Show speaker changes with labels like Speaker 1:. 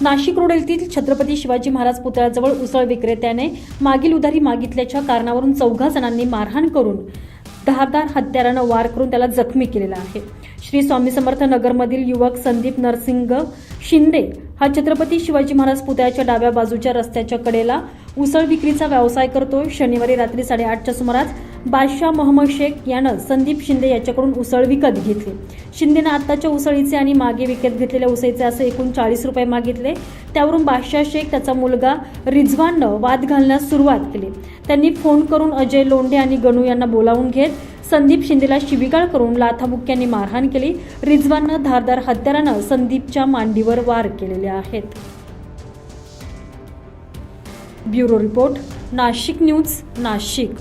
Speaker 1: Nashik road येथील छत्रपती शिवाजी महाराज पुतळ्याजवळ उसळ विक्रेत्याने मागील उधारी मागितल्याच्या कारणावरून चौघा जणांनी मारहाण करून धारदार हत्यारानं वार करून त्याला जखमी केलेला आहे. श्री स्वामी समर्थ नगरमधील युवक संदीप नरसिंग शिंदे हा छत्रपती शिवाजी महाराज पुतळ्याच्या डाव्या बाजूच्या रस्त्याच्या कडेला उसळ विक्रीचा व्यवसाय करतो शनिवारी रात्री साडेआठच्या सुमारास बादशाह मोहम्मद शेख यानं संदीप शिंदे याच्याकडून उसळ विकत घेतली. शिंदेनं आत्ताच्या उसळीचे आणि मागे विकत घेतलेल्या उसळीचे असे एकूण चाळीस रुपये मागितले. त्यावरून बादशाह शेख त्याचा मुलगा रिझवाननं वाद घालण्यास सुरुवात केली. त्यांनी फोन करून अजय लोंढे आणि गणू यांना बोलावून घेत संदीप शिंदेला शिवीगाळ करून लाथाबुक्क्यांनी मारहाण केली. रिझवाननं धारदार हत्यारानं संदीपच्या मांडीवर वार केलेले आहेत. Bureau report Nashik news Nashik.